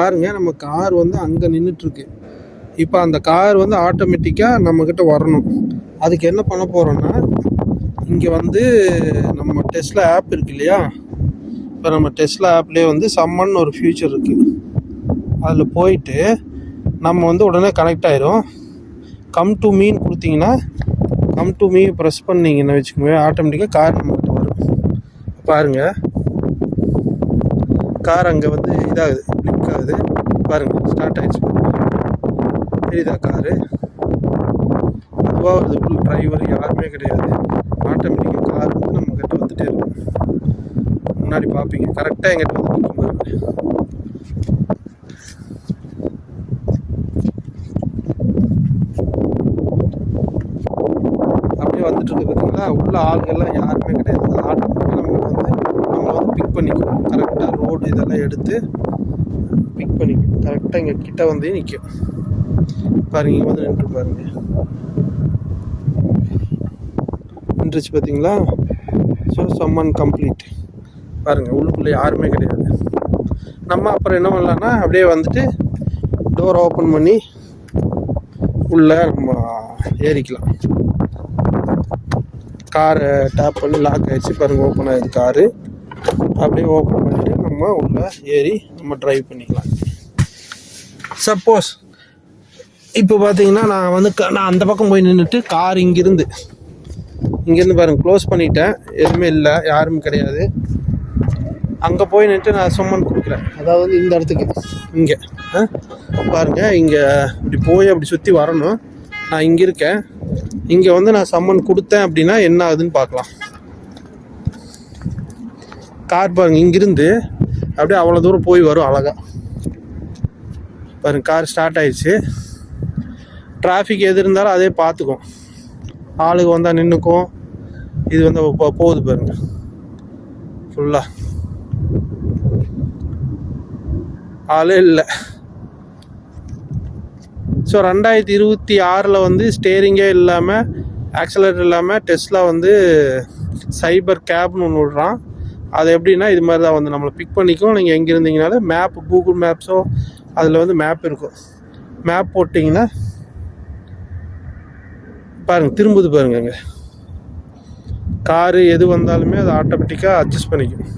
பாருங்கள் நம்ம கார் வந்து அங்கே நின்றுட்டுருக்கு இப்போ அந்த கார் வந்து ஆட்டோமேட்டிக்காக நம்மக்கிட்ட வரணும். அதுக்கு என்ன பண்ண போகிறோன்னா இங்கே வந்து நம்ம டெஸ்ட்ல ஆப் இருக்கு இல்லையா? இப்போ நம்ம டெஸ்ட்ல ஆப்லேயே வந்து சம்மன் ஒரு ஃபியூச்சர் இருக்குது அதில் போயிட்டு நம்ம வந்து உடனே கனெக்ட் ஆயிரும். கம் டு மீன் கொடுத்தீங்கன்னா கம் டு மீ ப்ரெஸ் பண்ணிங்கன்னு வச்சுக்கோங்க ஆட்டோமேட்டிக்காக கார் நம்மகிட்ட வரும். பாருங்கள் கார் அங்கே வந்து இதாகுது கிளிக் ஆகுது. பாருங்கள் ஸ்டார்ட் ஆயிடுச்சு தெரியுதா காரு அதுவாக வருது ஃபுல் டிரைவர் யாருமே கிடையாது. ஆட்டோமேட்டிக்காக கார் வந்து நம்ம கிட்ட வந்துட்டே இருக்கும். முன்னாடி பார்ப்பீங்க கரெக்டாக எங்கிட்ட வந்து நிற்கும் பாருங்க. அப்படியே வந்துட்டு இருக்கு பார்த்தீங்களா உள்ள ஆளுங்கள்லாம் யாருமே கிடையாது. ஆட்டோமேட்டிக்காக நம்ம வந்து நம்மளை வந்து பிக் பண்ணிக்கும் கரெக்டாக ரோடு இதெல்லாம் எடுத்து பிக் பண்ணிக்கும் கரெக்டாக இங்கே கிட்ட வந்து நிற்கும் பாருங்க இங்கே வந்து நின்று பாருங்க. நின்றுச்சு பார்த்தீங்களா ஸோ சம்மன் கம்ப்ளீட் பாருங்கள் உள்ளுக்குள்ளே யாருமே கிடையாது. நம்ம அப்புறம் என்ன பண்ணலான்னா அப்படியே வந்துட்டு டோர் ஓப்பன் பண்ணி உள்ளே நம்ம ஏறிக்கலாம். காரை டேப் பண்ணி லாக் ஆகிடுச்சு பாருங்கள் ஓப்பன் ஆகிடுது காரு அப்படியே ஓப்பன் பண்ணிவிட்டு நம்ம உள்ளே ஏறி நம்ம ட்ரைவ் பண்ணிக்கலாம். சப்போஸ் இப்போ பார்த்தீங்கன்னா நான் வந்து க- நான் அந்த பக்கம் போய் நின்றுட்டு கார் இங்கேருந்து. இங்கேருந்து பாருங்க க்ளோஸ் பண்ணிட்டேன். எதுவுமே இல்லை யாரும் கிடையாது. அங்கே போய் நின்றுட்டு நான் சும்மன் கொடுக்குறேன். அதாவது இந்த இடத்துக்கு. இங்கே. பாருங்க இங்கே இப்படி போய் அப்படி சுற்றி வரணும். நான் இங்கே இருக்கேன். இங்கே வந்து நான் சம்மன் கொடுத்தேன் அப்படின்னா என்ன ஆகுதுன்னு பார்க்கலாம். கார் பாருங்க இங்கிருந்து அப்படியே அவ்வளோ தூரம் போய் வரும் அழகாக பாருங்க கார் ஸ்டார்ட் ஆயிடுச்சு. டிராஃபிக் எது இருந்தாலும் அதே பார்த்துக்கும். ஆளுக்கு வந்தால் நின்றுக்கும் இது வந்து போ- போகுது பாருங்க. ஃபுல்லாக ஆளே இல்லை. ஸோ ரெண்டாயிரத்தி இருபத்தி ஆறில் வந்து ஸ்டேரிங்கே இல்லாமல் ஆக்சலேட்டர் இல்லாமல் டெஸ்ட்லாம் வந்து சைபர் கேப்னு ஒன்று விடுறான். அது எப்படின்னா இது மாதிரி தான் வந்து நம்மளை பிக் பண்ணிக்கும். நீங்கள் எங்கே இருந்தீங்கனாலும் மேப் கூகுள் மேப்ஸோ அதில் வந்து மேப் இருக்கும். மேப் போட்டிங்கன்னா பாருங்கள் திரும்புது பாருங்க அங்கே காரு எது வந்தாலுமே அது ஆட்டோமேட்டிக்காக அட்ஜஸ்ட் பண்ணிக்கும்.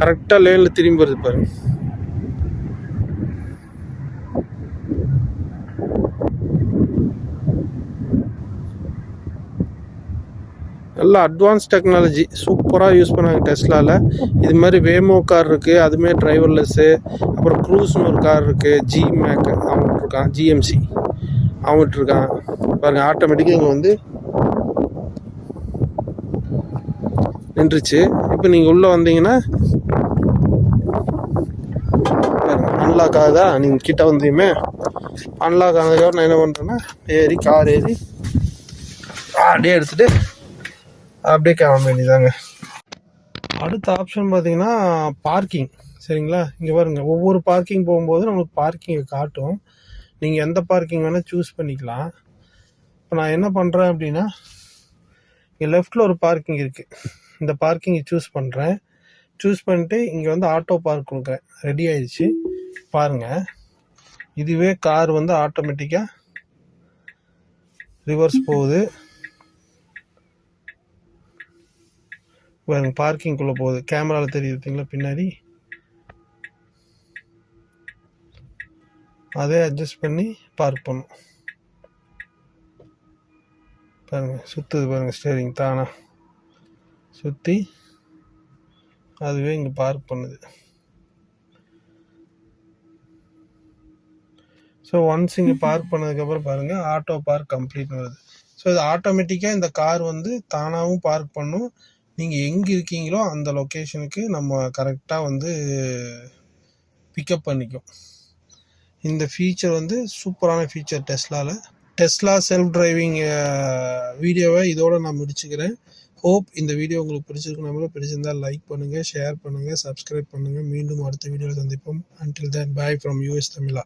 கரெக்டாக லேனில் திரும்பி வருது பாருங்கள் நல்லா அட்வான்ஸ் டெக்னாலஜி சூப்பராக யூஸ் பண்ணாங்க டெஸ்லாவில் இது மாதிரி வேமோ கார் இருக்குது அதுமாரி டிரைவர்லெஸ்ஸு அப்புறம் க்ரூஸ்னு ஒரு கார் இருக்குது ஜி மேக் அவங்ககிட்ட இருக்கான் ஜிஎம்சி அவங்ககிட்ட இருக்கான் பாருங்கள் ஆட்டோமேட்டிக்காக இங்கே வந்து நின்றுச்சு. இப்போ நீங்கள் உள்ளே வந்தீங்கன்னா அன்லாக் ஆகுதா? நீங்கள் கிட்ட வந்தீங்க. அன்லாக் ஆனதுக்கப்புறம் நான் என்ன பண்ணுறேன்னா ஏறி கார் ஏறி அப்படியே எடுத்துகிட்டு அப்படியே கிளம்ப வேண்டியதாங்க அடுத்த ஆப்ஷன் பார்த்தீங்கன்னா பார்க்கிங் சரிங்களா? இங்கே பாருங்க ஒவ்வொரு பார்க்கிங் போகும்போது நம்மளுக்கு பார்க்கிங்கை காட்டும். நீங்கள் எந்த பார்க்கிங் வேணால் சூஸ் பண்ணிக்கலாம். இப்போ நான் என்ன பண்ணுறேன் அப்படின்னா இங்கே லெஃப்டில் ஒரு பார்க்கிங் இருக்குது இந்த பார்க்கிங்கை சூஸ் பண்ணுறேன் சூஸ் பண்ணிட்டு இங்கே வந்து ஆட்டோ பார்க் கொடுக்குறேன். ரெடி ஆயிடுச்சு. பாருங்கள் இதுவே கார் வந்து ஆட்டோமேட்டிக்காக ரிவர்ஸ் போகுது. பாருங்க பார்க்கிங்குள்ளே போகுது. கேமராவில் தெரியுதுங்களா பின்னாடி. அதே அட்ஜஸ்ட் பண்ணி பார்க் பண்ணும் பாருங்க சுற்றுது பாருங்க ஸ்டேரிங் தானா? சுற்றி அதுவே இங்கே பார்க் பண்ணுது. ஸோ ஒன்ஸ் இங்கே பார்க் பண்ணதுக்கப்புறம் பாருங்கள் ஆட்டோ பார்க் கம்ப்ளீட் வருது. ஸோ இது ஆட்டோமேட்டிக்காக இந்த கார் வந்து தானாகவும் பார்க் பண்ணும். நீங்கள் எங்கே இருக்கீங்களோ அந்த லொக்கேஷனுக்கு நம்ம கரெக்டாக வந்து பிக்கப் பண்ணிக்கும். இந்த ஃபீச்சர் வந்து சூப்பரான ஃபீச்சர் டெஸ்லாவில் டெஸ்லா செல்ஃப் டிரைவிங் வீடியோவை இதோடு நான் முடிச்சுக்கிறேன். ஹோப் இந்த வீடியோ உங்களுக்கு பிடிச்சிருக்கு நம்மளும் பிடிச்சிருந்தால் லைக் பண்ணுங்கள் ஷேர் பண்ணுங்கள் சப்ஸ்கிரைப் பண்ணுங்கள் மீண்டும் அடுத்த வீடியோவில் சந்திப்போம். Until then bye from US Tamizha.